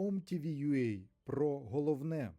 OMTV.ua про головне.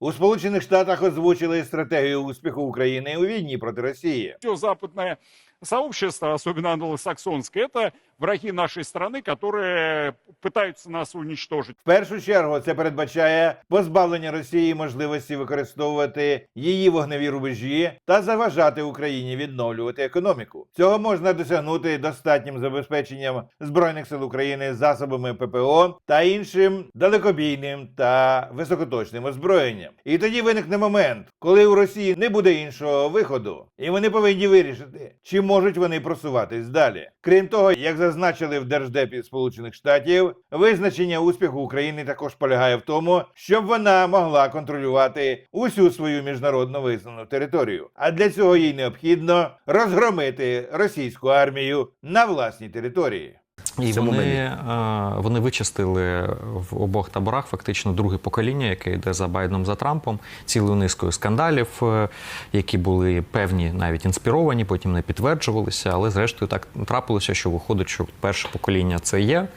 У Сполучених Штатах озвучили стратегію успіху України у війні проти Росії. все западное сообщество, особенно англосаксонское, это враги нашей страны, которые пытаются нас уничтожить. В першу чергу це передбачає позбавлення Росії можливості використовувати її вогневі рубежі та заважати Україні відновлювати економіку. Цього можна досягнути достатнім забезпеченням збройних сил України засобами ППО та іншим далекобійним та високоточним озброєнням. І тоді виникне момент, коли у Росії не буде іншого виходу, і вони повинні вирішити, чи можуть вони просуватись далі. Крім того, як зазначили в Держдепі Сполучених Штатів, визначення успіху України також полягає в тому, щоб вона могла контролювати усю свою міжнародно визнану територію. А для цього їй необхідно розгромити російську армію на власній території. І вони, вони вичистили в обох таборах фактично друге покоління, яке йде за Байденом за Трампом, цілою низкою скандалів, е, які були певні, навіть інспіровані, потім не підтверджувалися. Але зрештою так трапилося, що виходить, що перше покоління це є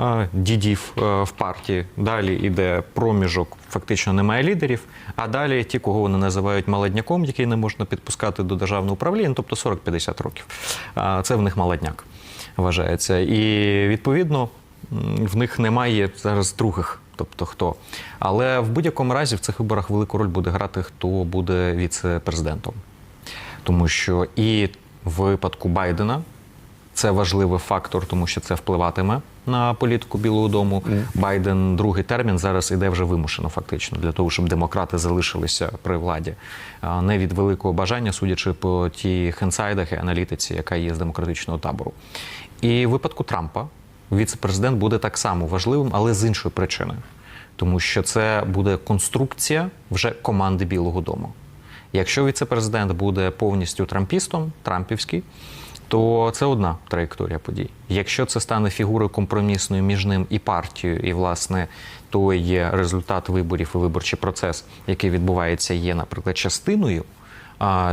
е, дідів е, в партії. Далі йде проміжок, фактично немає лідерів. А далі ті, кого вони називають молодняком, який не можна підпускати до державного управління, тобто 40-50 років. Це в них молодняк вважається. І відповідно в них немає зараз других. Тобто хто. Але в будь-якому разі в цих виборах велику роль буде грати, хто буде віце-президентом. Тому що і в випадку Байдена це важливий фактор, тому що це впливатиме на політику Білого Дому. Байден другий термін зараз іде вже вимушено, фактично, для того, щоб демократи залишилися при владі. Не від великого бажання, судячи по тих інсайдах і аналітиці, яка є з демократичного табору. І в випадку Трампа віце-президент буде так само важливим, але з іншої причини. Тому що це буде конструкція вже команди Білого Дому. Якщо віце-президент буде повністю трампістом, трампівський, то це одна траєкторія подій. Якщо це стане фігурою компромісною між ним і партією, і власне той результат виборів і виборчий процес, який відбувається, є, наприклад, частиною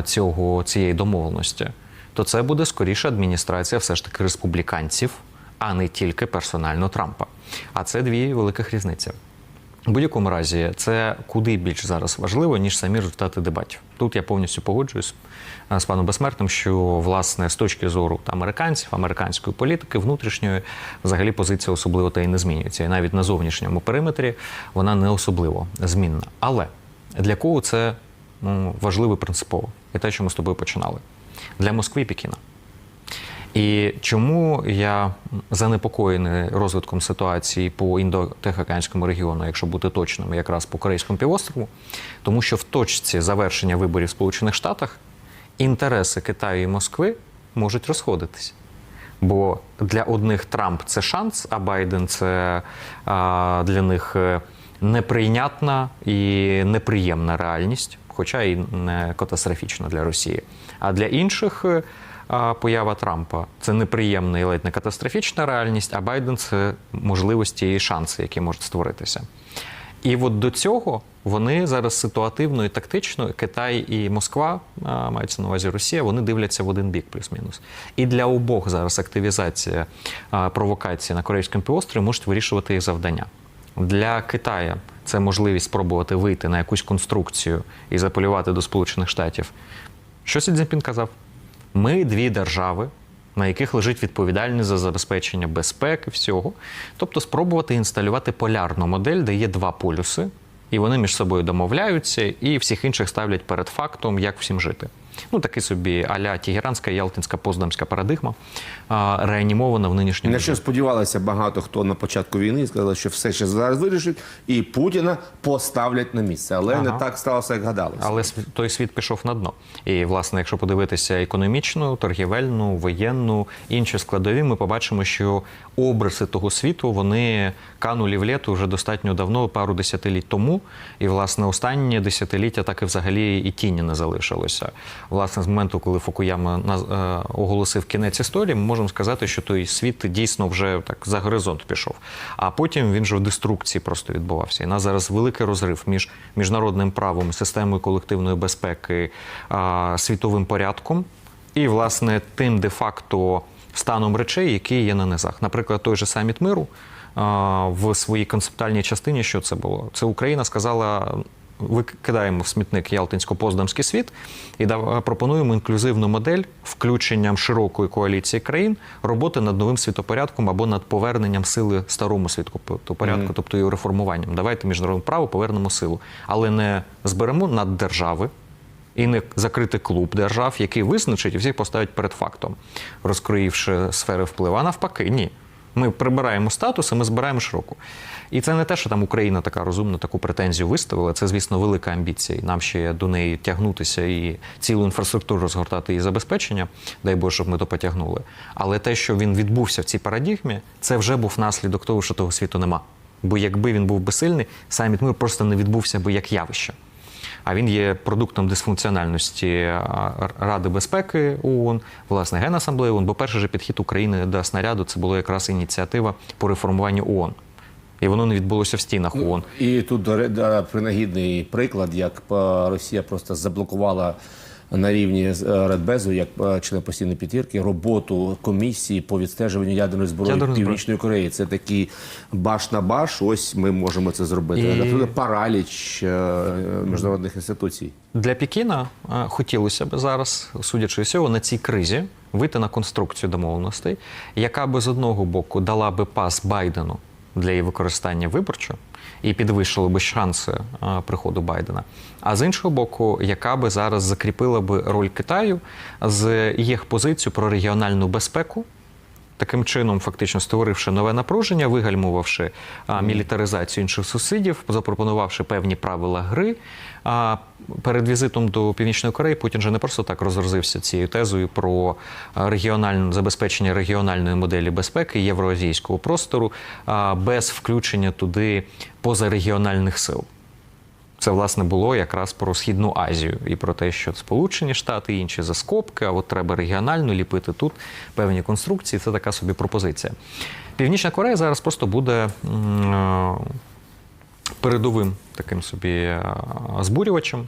цього цієї домовленості, то це буде скоріше адміністрація все ж таки республіканців, а не тільки персонально Трампа. А це дві великих різниці. У будь-якому разі, це куди більш зараз важливо, ніж самі результати дебатів. Тут я повністю погоджуюсь е, з паном Безсмертним, що власне з точки зору американців, американської політики, внутрішньої, взагалі позиція особливо та й не змінюється. І навіть на зовнішньому периметрі вона не особливо змінна. Але для кого це ну, важливо принципово? І те, що ми з тобою починали. Для Москви і Пекіна. І чому я занепокоєний розвитком ситуації по індотихоокеанському регіону, якщо бути точним, якраз по Корейському півострову, тому що в точці завершення виборів в Сполучених Штатах інтереси Китаю і Москви можуть розходитись. Бо для одних Трамп це шанс, а Байден це а, для них е, неприйнятна і неприємна реальність, хоча і не катастрофічна для Росії. А для інших е, поява Трампа це неприємна і ледь не катастрофічна реальність, а Байден це можливості і шанси, які можуть створитися. І от до цього вони зараз ситуативно і тактично, Китай і Москва, мається на увазі Росія, вони дивляться в один бік, плюс-мінус. І для обох зараз активізація провокації на Корейському півострові можуть вирішувати їх завдання. Для Китая це можливість спробувати вийти на якусь конструкцію і заполювати до Сполучених Штатів. Що Сі Цзіньпін казав? Ми дві держави, на яких лежить відповідальність за забезпечення безпеки, всього. Тобто спробувати інсталювати полярну модель, де є два полюси, і вони між собою домовляються, і всіх інших ставлять перед фактом, як всім жити. Ну, такий собі аля Тегеранська, Ялтинська, Поздамська парадигма, реанімована в нинішньому. На що сподівалися багато хто на початку війни, сказали, що все ще зараз вирішить, і Путіна поставлять на місце. Але не так сталося, як гадалося. Але той світ пішов на дно. І, власне, якщо подивитися економічну, торгівельну, воєнну, інші складові, ми побачимо, що обриси того світу вони канулі в літу вже достатньо давно, пару десятиліть тому. І, власне, останні десятиліття так і взагалі і тіні не залишилося. Власне, з моменту, коли Фукуяма е, оголосив кінець історії, ми можемо сказати, що той світ дійсно вже так за горизонт пішов. А потім він же в деструкції просто відбувався. І нас зараз великий розрив між міжнародним правом, системою колективної безпеки, світовим порядком і, власне, тим де-факто станом речей, які є на низах. Наприклад, той же саміт миру в своїй концептуальній частині, що це було. Це Україна сказала. Викидаємо в смітник Ялтинсько-Поздамський світ і пропонуємо інклюзивну модель включенням широкої коаліції країн роботи над новим світопорядком або над поверненням сили старому світопорядку, тобто його реформуванням. Давайте міжнародне право повернемо силу, але не зберемо над держави. І не закрити клуб держав, який визначить і всіх поставить перед фактом, розкроївши сфери впливу. А навпаки, ні. Ми прибираємо статус, і ми збираємо широку. І це не те, що там Україна така розумна, таку претензію виставила. Це, звісно, велика амбіція. І нам ще до неї тягнутися і цілу інфраструктуру розгортати її забезпечення. Дай Боже, щоб ми то потягнули. Але те, що він відбувся в цій парадігмі, це вже був наслідок того, що того світу нема. Бо якби він був би сильний, саміт миру просто не відбувся би як явище. А він є продуктом дисфункціональності а, Ради безпеки ООН, власне, Генасамблеї ООН, бо перший же підхід України до снаряду це була якраз ініціатива по реформуванню ООН. І воно не відбулося в стінах ООН. І тут до принагідний приклад, як е, Росія просто заблокувала на рівні е, Радбезу, як е, член постійної п'ятірки, роботу комісії по відстежуванню ядерної зброї зброї. Північної Кореї. Це такий баш на баш. Ось ми можемо це зробити. І- параліч е, міжнародних інституцій. Для Пекіна хотілося б зараз, судячи з цього, на цій кризі вийти на конструкцію домовленостей, яка би з одного боку дала би пас Байдену для її використання виборчо і підвищили би шанси приходу Байдена. А з іншого боку, яка би зараз закріпила би роль Китаю з їх позицію про регіональну безпеку. Таким чином, фактично створивши нове напруження, вигальмувавши а, мілітаризацію інших сусідів, запропонувавши певні правила гри. А перед візитом до Північної Кореї Путін же не просто так розразився цією тезою про регіональне забезпечення регіональної моделі безпеки євроазійського простору а, без включення туди позарегіональних сил. Це власне було якраз про східну Азію і про те, що Сполучені Штати, інші заскобки, а от треба регіонально ліпити тут певні конструкції. Це така собі пропозиція. Північна Корея зараз просто буде е, передовим таким собі е, збурювачем.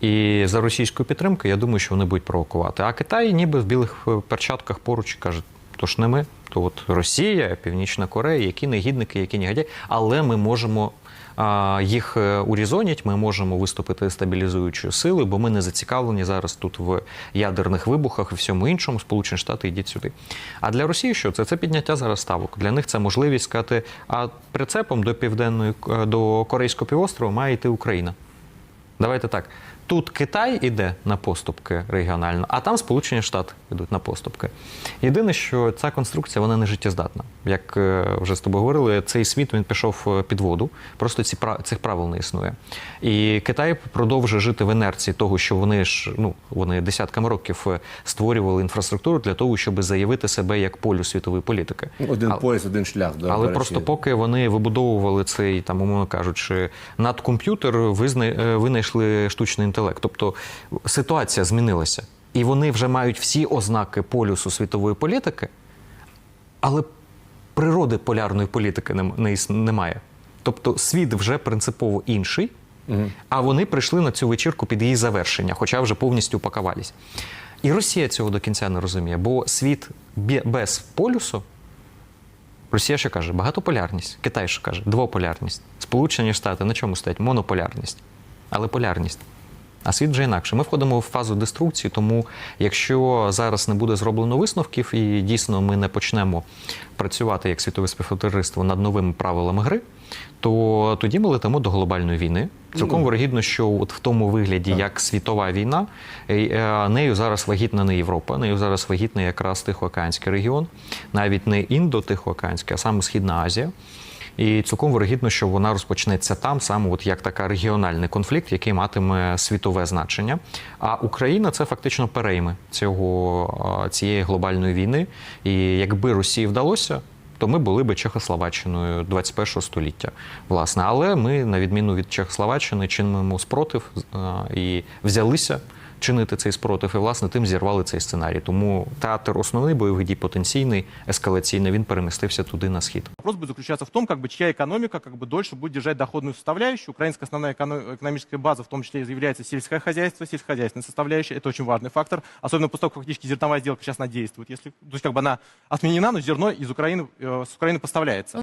І за російською підтримкою, я думаю, що вони будуть провокувати. А Китай ніби в білих е, перчатках поруч каже, то ж не ми, то от Росія, Північна Корея, які негідники, які негодяї, але ми можемо а, їх е, урізонять, ми можемо виступити стабілізуючою силою, бо ми не зацікавлені зараз тут в ядерних вибухах і всьому іншому. Сполучені Штати йдіть сюди. А для Росії що це? Це підняття зараз ставок. Для них це можливість сказати, а прицепом до південної е, до Корейського півострова має йти Україна. Давайте так. Тут Китай іде на поступки регіонально, а там Сполучені Штати йдуть на поступки. Єдине, що ця конструкція вона не життєздатна. Як е, вже з тобою говорили, цей світ він пішов е, під воду. Просто ці цих правил не існує. І Китай продовжує жити в інерції того, що вони ж ну вони десятками років е, створювали інфраструктуру для того, щоб заявити себе як полю світової політики. Один А- пояс, один шлях. до- але просто поки вони вибудовували цей, там, умовно кажучи, надкомп'ютер, винайшли штучний інтелект. Тобто ситуація змінилася. І вони вже мають всі ознаки полюсу світової політики, але природи полярної політики немає. Тобто світ вже принципово інший, а вони прийшли на цю вечірку під її завершення, хоча вже повністю упакувались. І Росія цього до кінця не розуміє, бо світ без полюсу Росія що каже? Багатополярність. Китай що каже? Двополярність. Сполучені Штати на чому стоять? Монополярність. Але полярність. А світ вже інакше. Ми входимо в фазу деструкції, тому якщо зараз не буде зроблено висновків і дійсно ми не почнемо працювати як світове співтовариство над новими правилами гри, то тоді ми летимо до глобальної війни. Цілком вирогідно, що от в тому вигляді, як світова війна, е, е, нею зараз вагітна не Європа, нею зараз вагітний якраз Тихоокеанський регіон, навіть не індо-Тихоокеанський, а саме Східна Азія. І цілком вирогідно, що вона розпочнеться там, саме от як така регіональний конфлікт, який матиме світове значення. А Україна це фактично перейми цього цієї глобальної війни. І якби Росії вдалося. То ми були би Чехословаччиною 21 століття, власне. Але ми, на відміну від Чехословаччини, чинимо спротив і взялися чинити цей спротив, і власне тим зірвали цей сценарій. Тому театр основний бойових дій потенційний, ескалаційний, він перемістився туди на схід. Вопрос будет заключаться в том, как бы, чья экономика как бы, дольше будет держать доходную составляющую. Украинская основная эконо- экономическая база в том числе является сельское хозяйство, сельскохозяйственная составляющая. Это очень важный фактор. Особенно после того, как фактически зерновая сделка сейчас она действует. Если, то есть как бы она отменена, но зерно из Украины, э, с Украины поставляется.